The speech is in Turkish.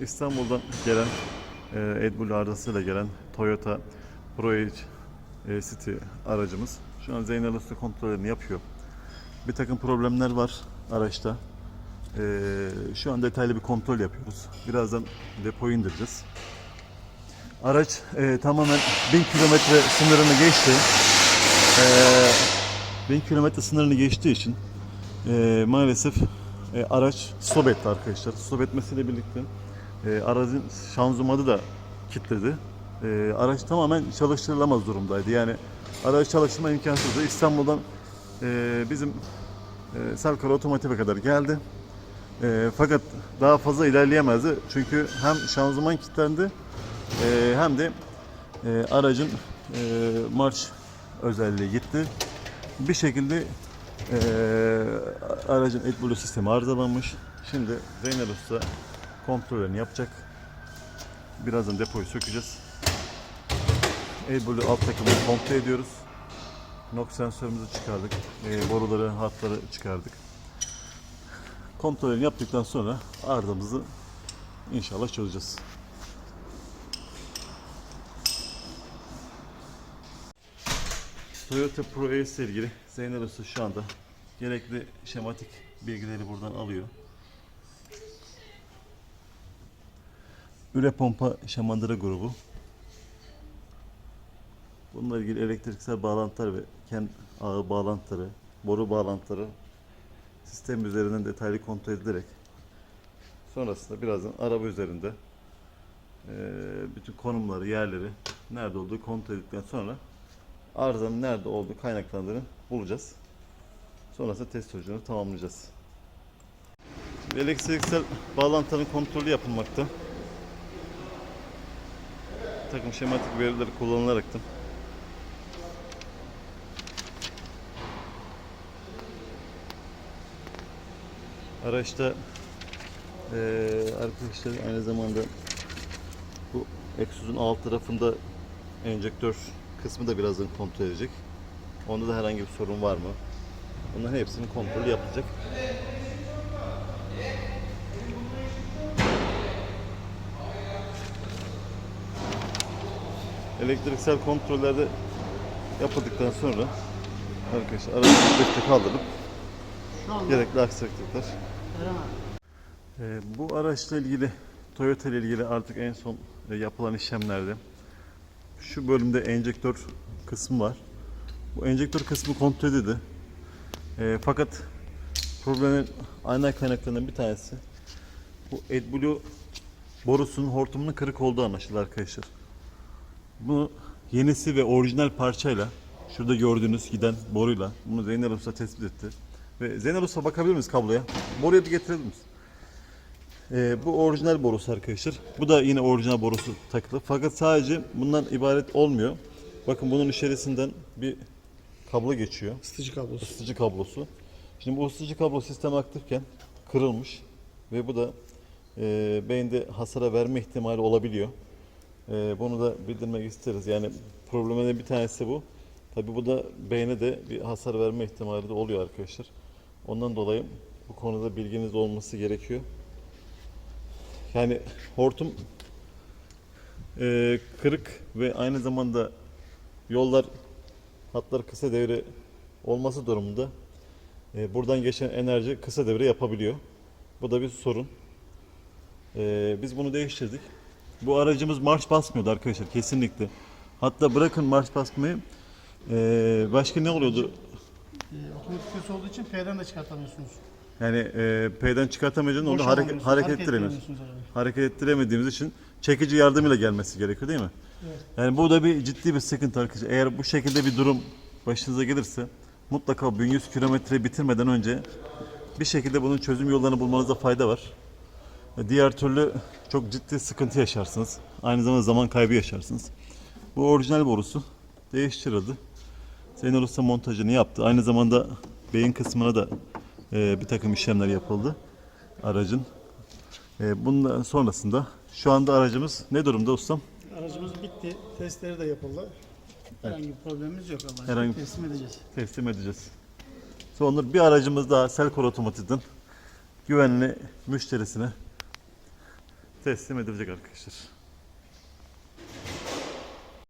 İstanbul'dan gelen e, AdBlue arızasıyla gelen Toyota ProAge e, City aracımız. Şu an Zeynel Usta kontrollerini yapıyor. Bir takım problemler var araçta. E, şu an detaylı bir kontrol yapıyoruz. Birazdan depoyu indireceğiz. Araç e, tamamen 1000 kilometre sınırını geçti. E, 1000 kilometre sınırını geçtiği için e, maalesef e, araç stop etti arkadaşlar. Stop etmesiyle birlikte e, aracın şanzımanı da kilitledi. E, araç tamamen çalıştırılamaz durumdaydı. Yani aracı çalıştırma imkansızdı. İstanbul'dan e, bizim e, Selkar Otomotiv'e kadar geldi. E, fakat daha fazla ilerleyemezdi. Çünkü hem şanzıman kilitlendi e, hem de e, aracın e, marş özelliği gitti. Bir şekilde e, aracın AdBlue sistemi arızalanmış. Şimdi Zeynep Usta kontrollerini yapacak. Birazdan depoyu sökeceğiz. AdBlue alt takımını kontrol ediyoruz. NOx sensörümüzü çıkardık. E, boruları, hatları çıkardık. Kontrollerini yaptıktan sonra arızamızı inşallah çözeceğiz. Toyota Pro Ace ile ilgili Zeynep Usta şu anda gerekli şematik bilgileri buradan alıyor. Üre pompa şamandıra grubu. Bununla ilgili elektriksel bağlantılar ve ken ağı bağlantıları, boru bağlantıları sistem üzerinden detaylı kontrol edilerek sonrasında birazdan araba üzerinde bütün konumları, yerleri nerede olduğu kontrol edildikten sonra arızanın nerede olduğu kaynaklandığını bulacağız. Sonrasında test sonucunu tamamlayacağız. Elektriksel bağlantıların kontrolü yapılmakta. Takım şematik verileri kullanılaraktan araçta eee arkadaşlar aynı zamanda bu egzozun alt tarafında enjektör kısmı da birazdan kontrol edecek. Onda da herhangi bir sorun var mı? Bunların hepsinin kontrolü yapılacak. Elektriksel kontrollerde yapıldıktan sonra arkadaşlar aracı destek kaldırıp gerekli aksaklıklar ee, bu araçla ilgili Toyota ile ilgili artık en son e, yapılan işlemlerde şu bölümde enjektör kısmı var. Bu enjektör kısmı kontrol edildi. Ee, fakat problemin ana kaynaklarından bir tanesi bu AdBlue borusunun hortumunun kırık olduğu anlaşıldı arkadaşlar. Bunu yenisi ve orijinal parçayla şurada gördüğünüz giden boruyla bunu Zeynep Usta tespit etti. Ve Zeynep Usta bakabilir miyiz kabloya? Boruya bir getirebilir miyiz? Ee, bu orijinal borusu arkadaşlar. Bu da yine orijinal borusu takılı. Fakat sadece bundan ibaret olmuyor. Bakın bunun içerisinden bir kablo geçiyor. ısıtıcı kablosu. Isıtıcı kablosu. Şimdi bu ısıtıcı kablo sistem aktifken kırılmış ve bu da e, beyinde hasara verme ihtimali olabiliyor. E, bunu da bildirmek isteriz. Yani problemin bir tanesi bu. Tabi bu da beyne de bir hasar verme ihtimali de oluyor arkadaşlar. Ondan dolayı bu konuda bilginiz olması gerekiyor. Yani hortum e, kırık ve aynı zamanda yollar hatlar kısa devre olması durumunda e, buradan geçen enerji kısa devre yapabiliyor. Bu da bir sorun. E, biz bunu değiştirdik. Bu aracımız marş basmıyordu arkadaşlar kesinlikle. Hatta bırakın marş basmayı e, başka ne oluyordu? Ee, otomatik vites olduğu için P'den de çıkartamıyorsunuz. Yani e, P'den çıkartamayacağın onu Boş hareket, hareket ettiremiyorsun. arabayı. Hareket ettiremediğimiz için çekici yardımıyla gelmesi gerekiyor değil mi? Evet. Yani bu da bir ciddi bir sıkıntı arkadaşlar. Eğer bu şekilde bir durum başınıza gelirse mutlaka 1100 kilometre bitirmeden önce bir şekilde bunun çözüm yollarını bulmanızda fayda var. Diğer türlü çok ciddi sıkıntı yaşarsınız. Aynı zamanda zaman kaybı yaşarsınız. Bu orijinal borusu değiştirildi. Zeynel Usta montajını yaptı. Aynı zamanda beyin kısmına da e, bir takım işlemler yapıldı aracın. E, bundan sonrasında şu anda aracımız ne durumda ustam? Aracımız bitti. Testleri de yapıldı. Herhangi bir problemimiz yok Allah'a. Herhangi- Teslim edeceğiz. teslim edeceğiz. Sonra bir aracımız daha Selkor Otomotiv'den güvenli müşterisine teslim edilecek arkadaşlar.